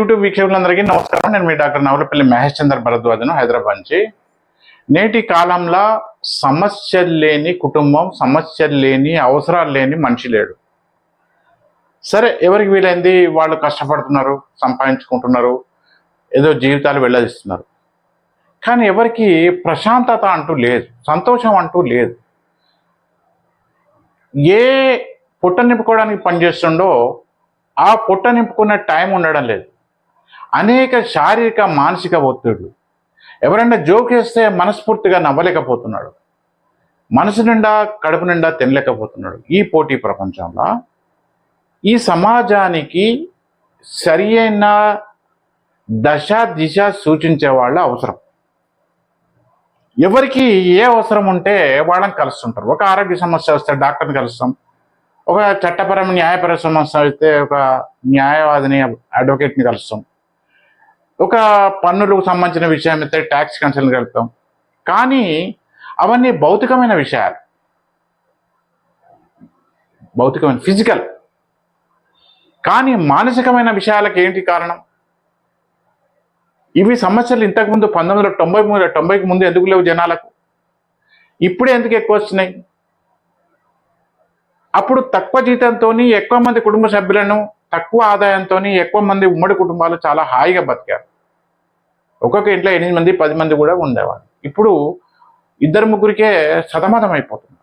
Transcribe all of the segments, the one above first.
YouTube వీక్షకులందరికీ నమస్కారం. నేను మీ డాక్టర్ నవలపల్లి మహేష్ చంద్ర భరద్వాజను హైదరాబాద్ నుంచి. నేటి కాలంలో సమస్యలు లేని కుటుంబం సమస్యలు లేని అవసరాలు లేని మనిషి లేడు. సరే ఎవరికి వీలైంది? వాళ్ళు కష్టపడుతున్నారు సంపాదించుకుంటున్నారు ఏదో జీవితాలు వెళ్ళదిస్తున్నారు. కానీ ఎవరికి ప్రశాంతత అంటూ లేదు సంతోషం అంటూ లేదు. ఏ పుట్ట నింపుకోవడానికి పనిచేస్తుండో ఆ పుట్ట నింపుకునే టైం ఉండడం లేదు. అనేక శారీరక మానసిక ఒత్తిడులు ఎవరైనా జోక్ వేస్తే మనస్ఫూర్తిగా నవ్వలేకపోతున్నాడు. మనసు నిండా కడుపు నిండా తినలేకపోతున్నాడు. ఈ పోటీ ప్రపంచంలో ఈ సమాజానికి సరి అయిన దశ దిశ సూచించే వాళ్ళు అవసరం. ఎవరికి ఏ అవసరం ఉంటే వాళ్ళని కలుస్తుంటారు. ఒక ఆరోగ్య సమస్య వస్తే డాక్టర్ని కలుస్తాం. ఒక చట్టపరమైన న్యాయపర సమస్య అయితే ఒక న్యాయవాదిని అడ్వకేట్ని కలుస్తాం. ఒక పన్నులకు సంబంధించిన విషయం అయితే ట్యాక్స్ కన్సల్ని కలుపుతాం. కానీ అవన్నీ భౌతికమైన విషయాలు. భౌతికమైన ఫిజికల్ కానీ మానసికమైన విషయాలకు ఏంటి కారణం? ఇవి సమస్యలు ఇంతకుముందు పంతొమ్మిది వందల తొంభై మూడు తొంభైకి ముందు ఎందుకు లేవు జనాలకు? ఇప్పుడే ఎందుకు ఎక్కువ వస్తున్నాయి? అప్పుడు తక్కువ జీతంతో ఎక్కువ మంది కుటుంబ సభ్యులను తక్కువ ఆదాయంతో ఎక్కువ మంది ఉమ్మడి కుటుంబాలు చాలా హాయిగా బతికారు. ఒక్కొక్క ఇంట్లో ఎనిమిది మంది పది మంది కూడా ఉండేవాళ్ళు. ఇప్పుడు ఇద్దరు ముగ్గురికే సతమతం అయిపోతుంది.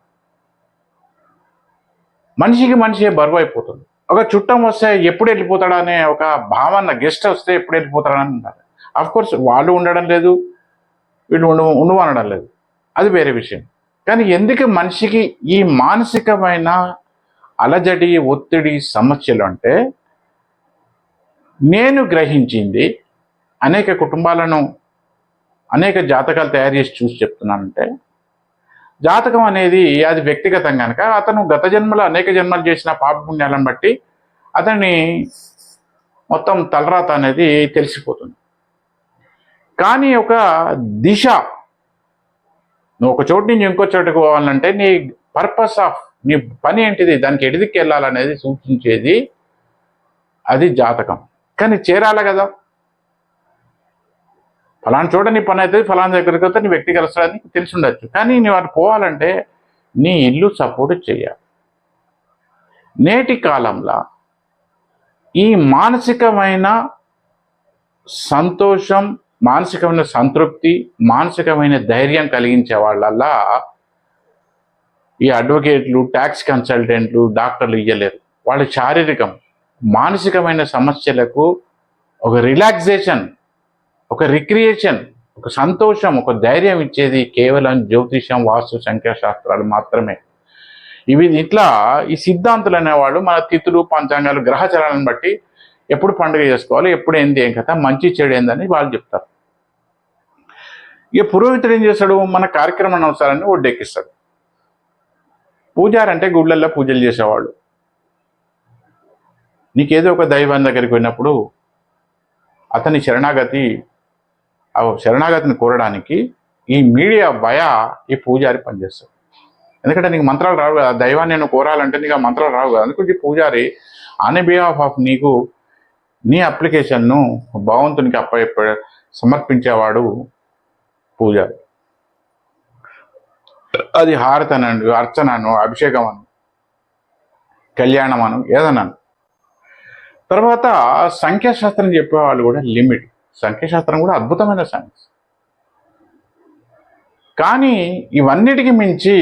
మనిషికి మనిషి బరువు అయిపోతుంది. ఒక చుట్టం వస్తే ఎప్పుడు వెళ్ళిపోతాడా అనే ఒక భావన గెస్ట్ వస్తే ఎప్పుడు వెళ్ళిపోతాడా అని ఉంటారు కోర్స్ వాళ్ళు ఉండడం లేదు వీళ్ళు ఉండు ఉండు అనడం లేదు. అది వేరే విషయం. కానీ ఎందుకు మనిషికి ఈ మానసికమైన అలజడి ఒత్తిడి సమస్యలు అంటే నేను గ్రహించింది అనేక కుటుంబాలను అనేక జాతకాలు తయారు చేసి చూసి చెప్తున్నానంటే జాతకం అనేది అది వ్యక్తిగతం కనుక అతను గత జన్మలో అనేక జన్మలు చేసిన పాపపుణ్యాలను బట్టి అతని మొత్తం తలరాత అనేది తెలిసిపోతుంది. కానీ ఒక దిశ నువ్వు ఒక చోటు నుంచి ఇంకో చోటుకు పోవాలంటే నీ పర్పస్ ఆఫ్ నీ పని ఏంటిది దానికి ఎడిదికి వెళ్ళాలనేది సూచించేది అది జాతకం. కానీ చేరాలి కదా. ఫలానా చోట నీ పని అవుతుంది ఫలానా దగ్గరికి వస్తే నీ వ్యక్తి కలుస్తాడని తెలిసి ఉండొచ్చు కానీ నువ్వు అటు పోవాలంటే నీ ఇల్లు సపోర్ట్ చేయాలి. నేటి కాలంలో ఈ మానసికమైన సంతోషం మానసికమైన సంతృప్తి మానసికమైన ధైర్యం కలిగించే వాళ్ళల్లా ఈ అడ్వకేట్లు ట్యాక్స్ కన్సల్టెంట్లు డాక్టర్లు ఇయ్యలేరు. వాళ్ళ శారీరకం మానసికమైన సమస్యలకు ఒక రిలాక్సేషన్ ఒక రిక్రియేషన్ ఒక సంతోషం ఒక ధైర్యం ఇచ్చేది కేవలం జ్యోతిషం వాస్తు సంఖ్యాశాస్త్రాలు మాత్రమే. ఇవి ఇట్లా ఈ సిద్ధాంతులు అనేవాళ్ళు మన తిథులు పంచాంగాలు గ్రహచరాలను బట్టి ఎప్పుడు పండుగ చేసుకోవాలి ఎప్పుడు ఏంది ఏం కథ మంచి చెడు ఏందని వాళ్ళు చెప్తారు. ఇక పురోహితుడు ఏం చేస్తాడు? మన కార్యక్రమం అవసరాన్ని ఒడ్డెక్కిస్తాడు. పూజారు అంటే గుళ్ళల్లో పూజలు చేసేవాళ్ళు. నీకేదో ఒక దైవం దగ్గరికి పోయినప్పుడు అతని శరణాగతి శరణాగతిని కోరడానికి ఈ మీడియా భయ ఈ పూజారి పనిచేస్తాడు. ఎందుకంటే నీకు మంత్రాలు రావు కదా దైవాన్ని నేను కోరాలంటే నీకు ఆ మంత్రాలు రావు కదా. అందుకు ఈ పూజారి ఆన్ బిహాఫ్ ఆఫ్ నీకు నీ అప్లికేషన్ను భగవంతునికి అప్ప సమర్పించేవాడు పూజారి. అది హారతనను అర్చనను అభిషేకం అను కళ్యాణం అను ఏదన్నాను తర్వాత సంఖ్యాశాస్త్రం చెప్పేవాళ్ళు కూడా లిమిట్. సంఖ్యాశాస్త్రం కూడా అద్భుతమైన సైన్స్. కానీ ఇవన్నిటికి మించి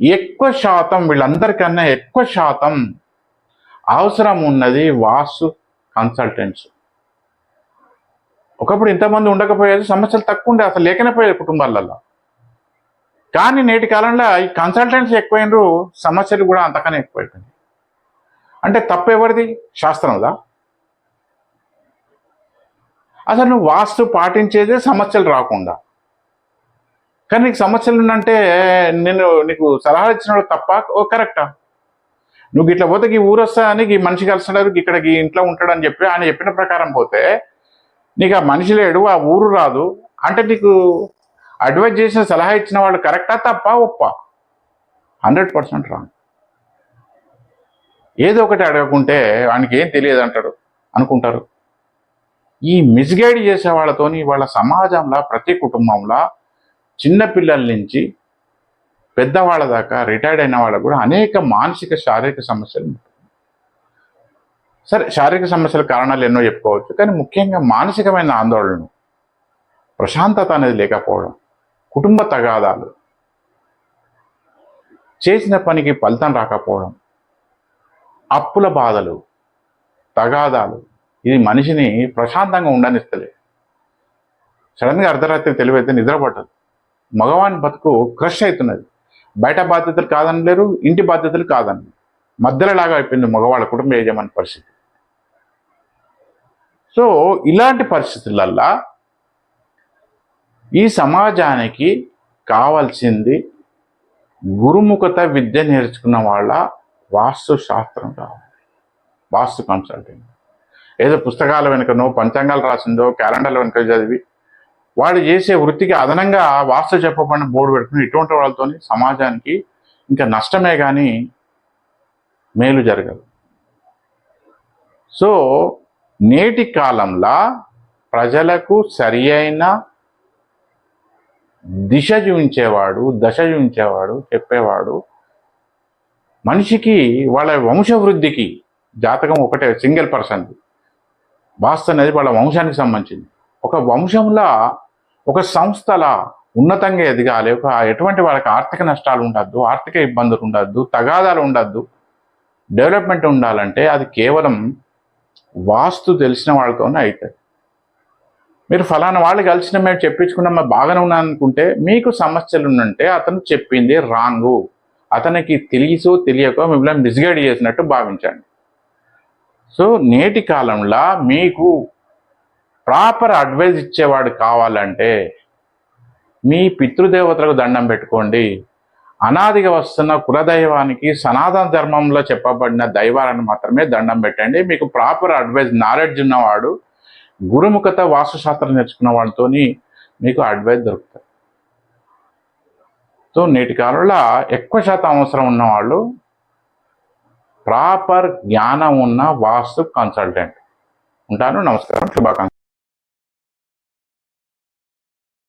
ఎక్కువ శాతం వీళ్ళందరికన్నా ఎక్కువ శాతం అవసరం ఉన్నది వాస్తు కన్సల్టెంట్స్. ఒకప్పుడు ఇంతమంది ఉండకపోయేది సమస్యలు తక్కువ ఉండే అసలు లేకనేపోయేది కుటుంబాలలో కానీ నేటి కాలంలో ఈ కన్సల్టెంట్స్ ఎక్కువైనరు సమస్యలు కూడా అంతకనే ఎక్కువైపోయినాయి. అంటే తప్పు ఎవరిది? శాస్త్రందా అసలు నువ్వు వాస్తు పాటించేదే సమస్యలు రాకుండా. కానీ నీకు సమస్యలు ఉందంటే నేను నీకు సలహా ఇచ్చినాడు తప్ప ఓ కరెక్టా? నువ్వు ఇట్లా పోతే ఈ ఊరు వస్తా అని ఈ మనిషి కలిసినారు ఇక్కడ ఈ ఇంట్లో ఉంటాడని చెప్పి ఆయన చెప్పిన ప్రకారం పోతే నీకు ఆ మనిషి లేడు ఆ ఊరు రాదు. అంటే నీకు అడ్వైజ్ చేసిన సలహా ఇచ్చిన వాళ్ళు కరెక్టా తప్ప ఒప్ప? Hundred percent wrong. ఏదో ఒకటి అడగకుంటే వానికి ఏం తెలియదు అంటాడు అనుకుంటారు. ఈ మిస్గైడ్ చేసే వాళ్ళతోని వాళ్ళ సమాజంలో ప్రతి కుటుంబంలో చిన్నపిల్లల నుంచి పెద్దవాళ్ళ దాకా రిటైర్డ్ అయిన వాళ్ళకు కూడా అనేక మానసిక శారీరక సమస్యలు సరే శారీరక సమస్యల కారణాలు ఎన్నో చెప్పుకోవచ్చు కానీ ముఖ్యంగా మానసికమైన ఆందోళనలు ప్రశాంతత అనేది లేకపోవడం కుటుంబ తగాదాలు చేసిన పనికి ఫలితం రాకపోవడం అప్పుల బాధలు తగాదాలు ఇది మనిషిని ప్రశాంతంగా ఉండనిస్తలే సడన్గా అర్ధరాత్రి తెలివైతే నిద్రపట్టదు. మగవాని బతుకు క్రష్ అవుతున్నది. బయట బాధ్యతలు కాదనలేరు ఇంటి బాధ్యతలు కాదని మధ్యలో లాగా అయిపోయింది మగవాళ్ళ కుటుంబ యజమాని పరిస్థితి. సో ఇలాంటి పరిస్థితులల్లా ఈ సమాజానికి కావాల్సింది గురుముఖత విద్య నేర్చుకున్న వాళ్ళ వాస్తు శాస్త్రం కావాలి. వాస్తు కన్సల్టెంట్ ఏదో పుస్తకాల వెనుకనో పంచాంగాలు రాసిందో క్యాలెండర్ల వెనుక చదివి వాళ్ళు చేసే వృత్తికి అదనంగా వాస్తు చెప్పబడిన బోర్డు పెట్టుకుని ఇటువంటి వాళ్ళతోని సమాజానికి ఇంకా నష్టమే కానీ మేలు జరగదు. సో నేటి కాలంలో ప్రజలకు సరి అయిన దిశ చూపించేవాడు దశ చూపించేవాడు చెప్పేవాడు మనిషికి వాళ్ళ వంశవృద్ధికి జాతకం ఒకటే సింగిల్ పర్సన్ వాస్తు అనేది వాళ్ళ వంశానికి సంబంధించింది. ఒక వంశంలో ఒక సంస్థల ఉన్నతంగా ఎదగాలి. ఒక ఎటువంటి వాళ్ళకి ఆర్థిక నష్టాలు ఉండద్దు ఆర్థిక ఇబ్బందులు ఉండద్దు తగాదాలు ఉండద్దు. డెవలప్మెంట్ ఉండాలంటే అది కేవలం వాస్తు తెలిసిన వాళ్ళతోనే అవుతుంది మీరు ఫలానా వాళ్ళు కలిసిన మేము చెప్పించుకున్నాం మేము బాగానే ఉన్నాను అనుకుంటే మీకు సమస్యలు ఉంటే అతను చెప్పింది రాంగు. అతనికి తెలుసో తెలియకో మిమ్మల్ని మిస్గైడ్ చేసినట్టు భావించండి. సో నేటి కాలంలో మీకు ప్రాపర్ అడ్వైజ్ ఇచ్చేవాడు కావాలంటే మీ పితృదేవతలకు దండం పెట్టుకోండి. అనాదిగా వస్తున్న కులదైవానికి సనాతన ధర్మంలో చెప్పబడిన దైవాలను మాత్రమే దండం పెట్టండి. మీకు ప్రాపర్ అడ్వైజ్ నాలెడ్జ్ ఉన్నవాడు గురుముఖత వాస్తుశాస్త్రం నేర్చుకున్న వాళ్ళతో మీకు అడ్వైజ్ దొరుకుతుంది సో నేటి కాలంలో ఎక్కువ శాతం అవసరం ఉన్నవాళ్ళు ప్రాపర్ జ్ఞానం ఉన్న వాస్తు కన్సల్టెంట్. ఉంటాను నమస్కారం శుభాకాంక్ష